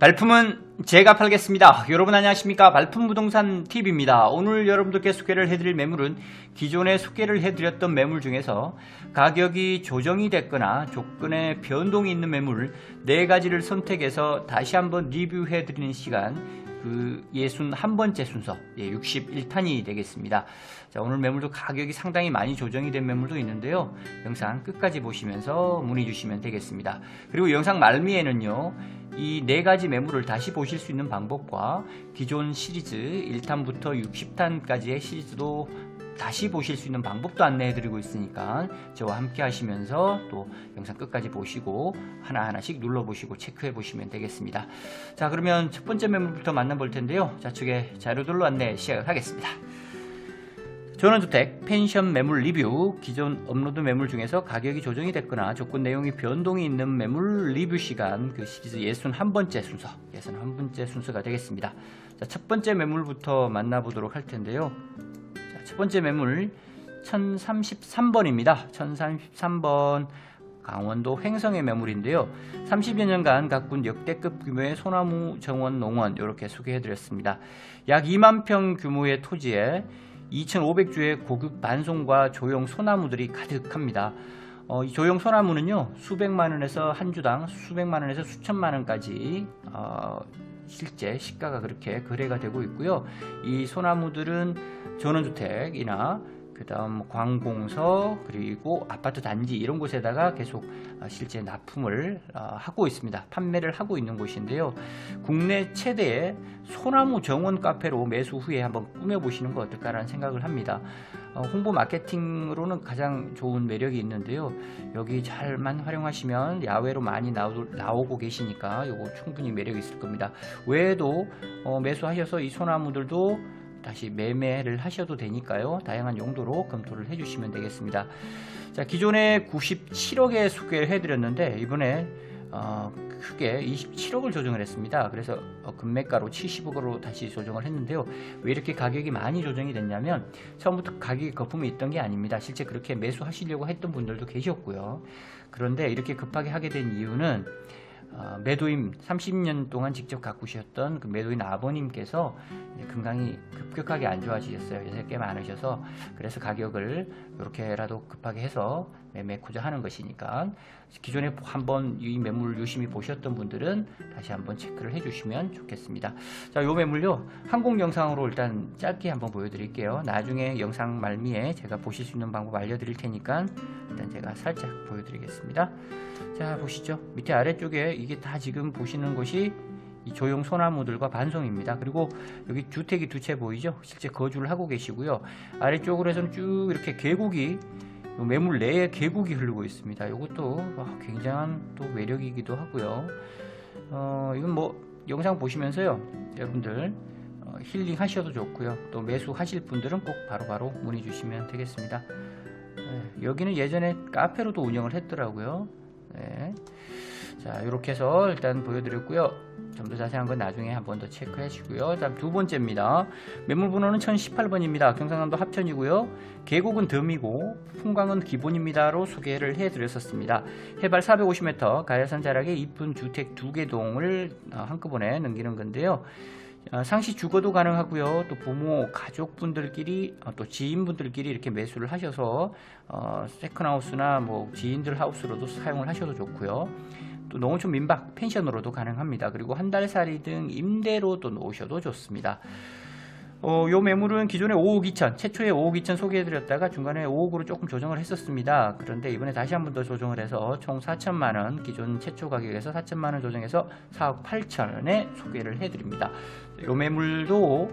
발품은 제가 팔겠습니다. 여러분 안녕하십니까? 발품 부동산 TV입니다. 오늘 여러분들께 소개를 해드릴 매물은 기존에 소개를 해드렸던 매물 중에서 가격이 조정이 됐거나 조건에 변동이 있는 매물 네 가지를 선택해서 다시 한번 리뷰해드리는 시간 그 예순 한 번째 순서 예, 61탄이 되겠습니다. 자, 오늘 매물도 가격이 상당히 많이 조정이 된 매물도 있는데요. 영상 끝까지 보시면서 문의 주시면 되겠습니다. 그리고 영상 말미에는요. 이 네 가지 매물을 다시 보실 수 있는 방법과 기존 시리즈 1탄부터 60탄까지의 시리즈도 다시 보실 수 있는 방법도 안내해 드리고 있으니까 저와 함께 하시면서 또 영상 끝까지 보시고 하나하나씩 눌러보시고 체크해 보시면 되겠습니다. 자, 그러면 첫 번째 매물부터 만나볼 텐데요. 좌측에 자료들로 안내 시작을 하겠습니다. 전원주택 펜션 매물 리뷰 기존 업로드 매물 중에서 가격이 조정이 됐거나 조건 내용이 변동이 있는 매물 리뷰 시간 그 시리즈 예순 한 번째 순서 예순 한 번째 순서가 되겠습니다. 자, 첫 번째 매물부터 만나보도록 할 텐데요. 자, 첫 번째 매물 1033번입니다. 1033번 강원도 횡성의 매물인데요. 30여 년간 가꾼 역대급 규모의 소나무 정원 농원 이렇게 소개해드렸습니다. 약 2만 평 규모의 토지에 2,500주의 고급 반송과 조형 소나무들이 가득합니다. 어, 이 조형 소나무는요 수백만 원에서 한 주당 수백만 원에서 수천만 원까지 어, 실제 시가가 그렇게 거래가 되고 있고요. 이 소나무들은 전원주택이나 그 다음 관공서 그리고 아파트 단지 이런 곳에다가 계속 어, 실제 납품을 어, 하고 있습니다. 판매를 하고 있는 곳인데요. 국내 최대의 소나무 정원 카페로 매수 후에 한번 꾸며 보시는 거 어떨까라는 생각을 합니다. 어, 홍보 마케팅으로는 가장 좋은 매력이 있는데요. 여기 잘만 활용하시면 야외로 많이 나오, 나오고 계시니까 이거 충분히 매력이 있을 겁니다. 외에도 어, 매수하셔서 이 소나무들도 다시 매매를 하셔도 되니까요. 다양한 용도로 검토를 해주시면 되겠습니다. 자, 기존에 97억에 소개를 해드렸는데 이번에 어, 크게 27억을 조정을 했습니다. 그래서 어, 금매가로 70억으로 다시 조정을 했는데요. 왜 이렇게 가격이 많이 조정이 됐냐면 처음부터 가격이 거품이 있던 게 아닙니다. 실제 그렇게 매수하시려고 했던 분들도 계셨고요. 그런데 이렇게 급하게 하게 된 이유는 어, 매도인 30년 동안 직접 가꾸셨던 그 매도인 아버님께서 건강이 급격하게 안 좋아지셨어요. 연세 꽤 많으셔서 그래서 가격을 이렇게라도 급하게 해서 매매코자 하는 것이니까 기존에 한번 이 매물 유심히 보셨던 분들은 다시 한번 체크를 해주시면 좋겠습니다. 자, 요 매물요 항공 영상으로 일단 짧게 한번 보여드릴게요. 나중에 영상 말미에 제가 보실 수 있는 방법 알려드릴 테니까 일단 제가 살짝 보여드리겠습니다. 자 보시죠 밑에 아래쪽에 이게 다 지금 보시는 것이 이 조형 소나무들과 반송입니다 그리고 여기 주택이 두 채 보이죠 실제 거주를 하고 계시고요 아래쪽으로 해서는 쭉 이렇게 계곡이 요 매물 내에 계곡이 흐르고 있습니다. 이것도 아, 굉장한 또 매력이기도 하고요. 어 이건 뭐 영상 보시면서요. 여러분들 어, 힐링 하셔도 좋고요. 또 매수하실 분들은 꼭 바로바로 문의 주시면 되겠습니다. 네, 여기는 예전에 카페로도 운영을 했더라고요 네. 자, 이렇게 해서 일단 보여드렸고요. 좀 더 자세한 건 나중에 한 번 더 체크해 주시고요. 다음 두 번째입니다. 매물 번호는 1018번입니다. 경상남도 합천이고요. 계곡은 덤이고 풍광은 기본입니다로 소개를 해 드렸었습니다. 해발 450m 가야산 자락에 이쁜 주택 두 개 동을 어, 한꺼번에 넘기는 건데요. 어, 상시 주거도 가능하고요. 또 부모, 가족분들끼리 어, 또 지인분들끼리 이렇게 매수를 하셔서 어, 세컨하우스나 뭐 지인들 하우스로도 사용을 하셔도 좋고요. 또 농어촌 민박 펜션으로도 가능합니다. 그리고 한 달 살이 등 임대로 또 놓으셔도 좋습니다. 어, 요 매물은 기존에 5억 2천, 최초에 5억 2천 소개해드렸다가 중간에 5억으로 조금 조정을 했었습니다. 그런데 이번에 다시 한 번 더 조정을 해서 총 4천만 원, 기존 최초 가격에서 4천만 원 조정해서 4억 8천원에 소개를 해드립니다. 요 매물도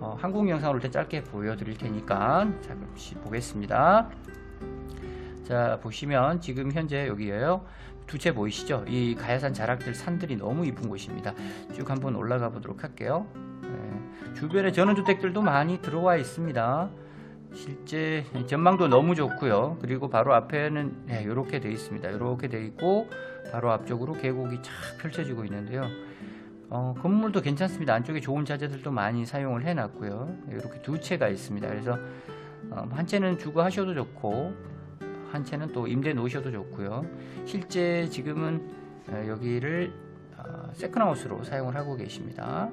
어, 한국 영상으로 일단 짧게 보여드릴 테니까 자, 그럼 시- 보겠습니다. 자, 보시면 지금 현재 여기에요. 두채 보이시죠? 이 가야산 자락들 산들이 너무 이쁜 곳입니다. 쭉 한번 올라가 보도록 할게요. 네, 주변에 전원주택들도 많이 들어와 있습니다. 실제 전망도 너무 좋고요. 그리고 바로 앞에는 네, 이렇게 돼 있습니다. 이렇게 돼 있고 바로 앞쪽으로 계곡이 쫙 펼쳐지고 있는데요. 어, 건물도 괜찮습니다. 안쪽에 좋은 자재들도 많이 사용을 해놨고요. 이렇게 두 채가 있습니다. 그래서 어, 한 채는 주거 하셔도 좋고 한 채는 또 임대 놓으셔도 좋고요. 실제 지금은 어, 여기를 어, 어, 세컨하우스로 사용을 하고 계십니다.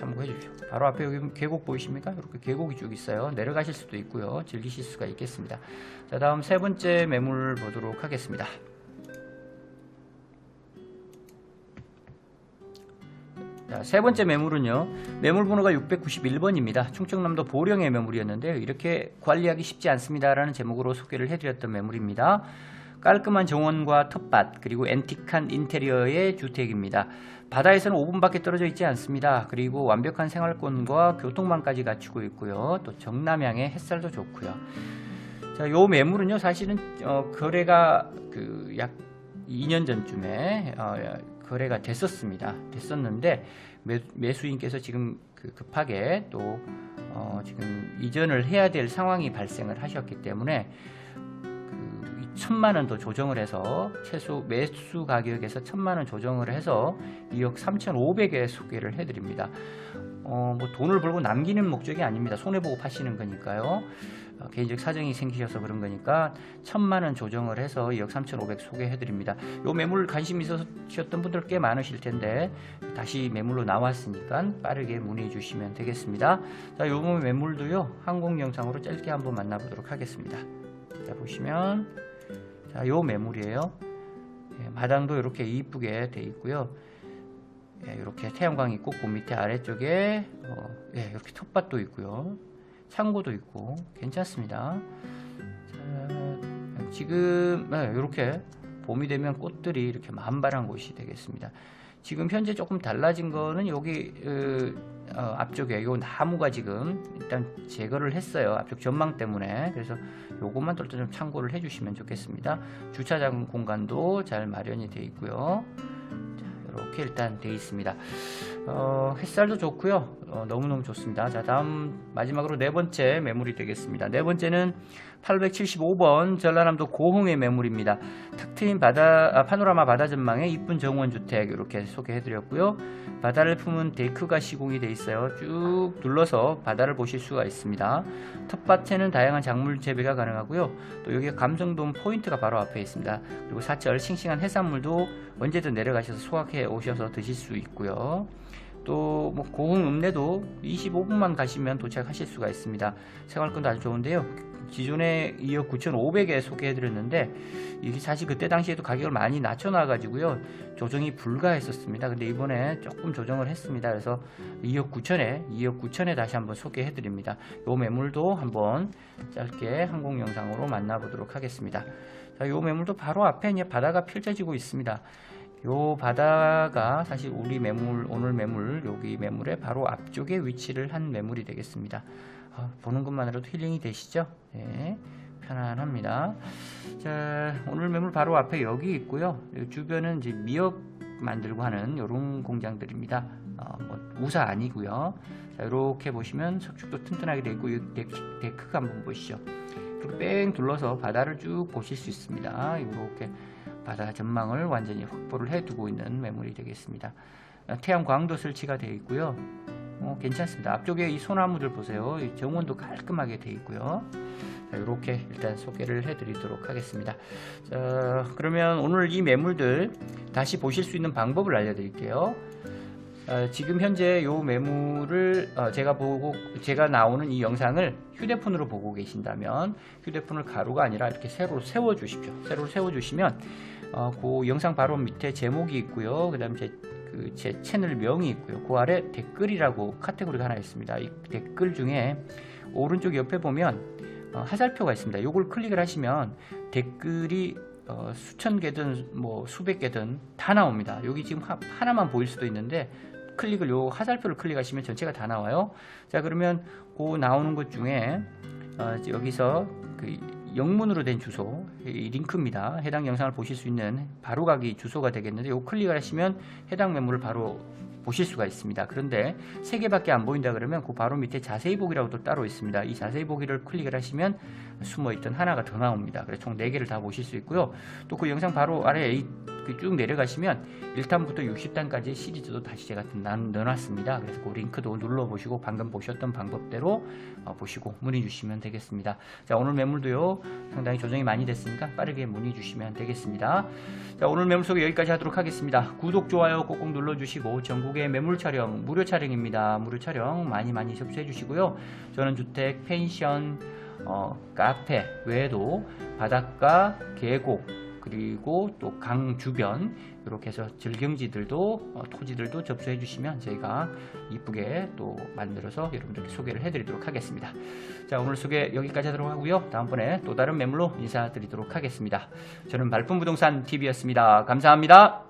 참고해 주십시오. 바로 앞에 여기 계곡 보이십니까? 이렇게 계곡이 쭉 있어요. 내려가실 수도 있고요. 즐기실 수가 있겠습니다. 자, 다음 세 번째 매물 보도록 하겠습니다. 자, 세 번째 매물은요. 매물 번호가 691번입니다. 충청남도 보령의 매물이었는데요. 이렇게 관리하기 쉽지 않습니다라는 제목으로 소개를 해드렸던 매물입니다. 깔끔한 정원과 텃밭 그리고 앤틱한 인테리어의 주택입니다. 바다에서는 5분밖에 떨어져 있지 않습니다. 그리고 완벽한 생활권과 교통망까지 갖추고 있고요. 또 정남향의 햇살도 좋고요. 자, 요 매물은요 사실은 어, 거래가 그 약 2년 전쯤에 어, 거래가 됐었습니다. 됐었는데 매, 매수인께서 지금 그 급하게 또 어, 지금 이전을 해야 될 상황이 발생을 하셨기 때문에 그 천만 원 더 조정을 해서 최소 매수 가격에서 천만 원 조정을 해서 2억 3,500에 소개를 해드립니다. 어, 뭐 돈을 벌고 남기는 목적이 아닙니다. 손해 보고 파시는 거니까요. 어, 개인적 사정이 생기셔서 그런 거니까 천만 원 조정을 해서 2억 3,500 소개해드립니다. 요 매물 관심 있으셨던 분들 꽤 많으실 텐데 다시 매물로 나왔으니까 빠르게 문의해 주시면 되겠습니다. 자, 요 매물도요 항공 영상으로 짧게 한번 만나보도록 하겠습니다. 자 보시면 자, 요 매물이에요. 예, 마당도 이렇게 이쁘게 돼 있고요. 예, 이렇게 태양광 있고 그 밑에 아래쪽에 어, 예, 이렇게 텃밭도 있고요. 창고도 있고 괜찮습니다. 자, 지금 네, 이렇게 봄이 되면 꽃들이 이렇게 만발한 곳이 되겠습니다. 지금 현재 조금 달라진 거는 여기 어, 어, 앞쪽에 요 나무가 지금 일단 제거를 했어요. 앞쪽 전망 때문에 그래서 요것만 또 좀 참고를 해주시면 좋겠습니다. 주차장 공간도 잘 마련이 되어 있고요. 이렇게 일단 되어 있습니다. 어, 햇살도 좋고요. 어, 너무너무 좋습니다. 자, 다음 마지막으로 네 번째 매물이 되겠습니다. 네 번째는 875번 전라남도 고흥의 매물입니다. 탁 트인 바다 아, 파노라마 바다 전망의 이쁜 정원 주택 이렇게 소개해 드렸고요. 바다를 품은 데크가 시공이 되어 있어요. 쭉 눌러서 바다를 보실 수가 있습니다. 텃밭에는 다양한 작물 재배가 가능하고요. 또 여기 감성돔 포인트가 바로 앞에 있습니다. 그리고 사철 싱싱한 해산물도 언제든 내려가셔서 소확해 오셔서 드실 수 있고요. 또 뭐 고흥 읍내도 25분만 가시면 도착하실 수가 있습니다. 생활권도 아주 좋은데요. 기존에 2억 9,500에 소개해드렸는데 이게 사실 그때 당시에도 가격을 많이 낮춰놔가지고요 조정이 불가했었습니다. 근데 이번에 조금 조정을 했습니다. 그래서 2억 9천에 2억 9천에 다시 한번 소개해드립니다. 요 매물도 한번 짧게 항공 영상으로 만나보도록 하겠습니다. 자, 요 매물도 바로 앞에 이제 바다가 펼쳐지고 있습니다. 요 바다가 사실 우리 매물 오늘 매물 여기 매물의 바로 앞쪽에 위치를 한 매물이 되겠습니다. 아, 보는 것만으로도 힐링이 되시죠? 네, 편안합니다. 자, 오늘 매물 바로 앞에 여기 있고요. 이 주변은 이제 미역 만들고 하는 이런 공장들입니다. 어, 뭐 우사 아니고요. 자, 이렇게 보시면 석축도 튼튼하게 되어 있고 이 데크, 데크가 한번 보시죠. 이렇게 뺑 둘러서 바다를 쭉 보실 수 있습니다. 이렇게 바다 전망을 완전히 확보를 해두고 있는 매물이 되겠습니다. 어, 태양 광도 설치가 되어 있고요. 어, 괜찮습니다. 앞쪽에 이 소나무들 보세요. 이 정원도 깔끔하게 되어 있고요. 자, 이렇게 일단 소개를 해드리도록 하겠습니다. 자, 그러면 오늘 이 매물들 다시 보실 수 있는 방법을 알려드릴게요. 어, 지금 현재 요 매물을 어, 제가 보고 제가 나오는 이 영상을 휴대폰으로 보고 계신다면 휴대폰을 가로가 아니라 이렇게 세로 세워 주십시오. 세로 세워 주시면 어, 그 영상 바로 밑에 제목이 있고요. 그다음 제, 그 제 채널 명이 있고요. 그 아래 댓글이라고 카테고리가 하나 있습니다. 이 댓글 중에 오른쪽 옆에 보면 어, 하살표가 있습니다. 이걸 클릭을 하시면 댓글이 어, 수천 개든 뭐 수백 개든 다 나옵니다. 여기 지금 하, 하나만 보일 수도 있는데 클릭을 요 하살표를 클릭하시면 전체가 다 나와요. 자 그러면 그 나오는 것 중에 어, 여기서 그 영문으로 된 주소 이 링크입니다. 해당 영상을 보실 수 있는 바로가기 주소가 되겠는데 요 클릭을 하시면 해당 매물을 바로 보실 수가 있습니다. 그런데 세 개밖에 안 보인다 그러면 그 바로 밑에 자세히 보기라고 또 따로 있습니다. 이 자세히 보기를 클릭을 하시면 숨어 있던 하나가 더 나옵니다. 그래서 총네 개를 다 보실 수 있고요. 또 그 영상 바로 아래에 쭉 내려가시면 1탄부터 60탄까지 시리즈도 다시 제가 난- 넣어놨습니다. 그래서 그 링크도 눌러보시고 방금 보셨던 방법대로 어, 보시고 문의 주시면 되겠습니다. 자 오늘 매물도요 상당히 조정이 많이 됐으니까 빠르게 문의 주시면 되겠습니다. 자 오늘 매물 소개 여기까지 하도록 하겠습니다. 구독 좋아요 꼭꼭 눌러주시고 전국의 매물 촬영 무료 촬영입니다. 무료 촬영 많이 많이 접수해 주시고요. 저는 주택 펜션 어, 카페 외에도 바닷가 계곡 그리고 또 강 주변 이렇게 해서 즐경지들도 어, 토지들도 접수해 주시면 저희가 이쁘게 또 만들어서 여러분들께 소개를 해드리도록 하겠습니다. 자 오늘 소개 여기까지 하도록 하고요. 다음번에 또 다른 매물로 인사드리도록 하겠습니다. 저는 발품 부동산 TV였습니다. 감사합니다.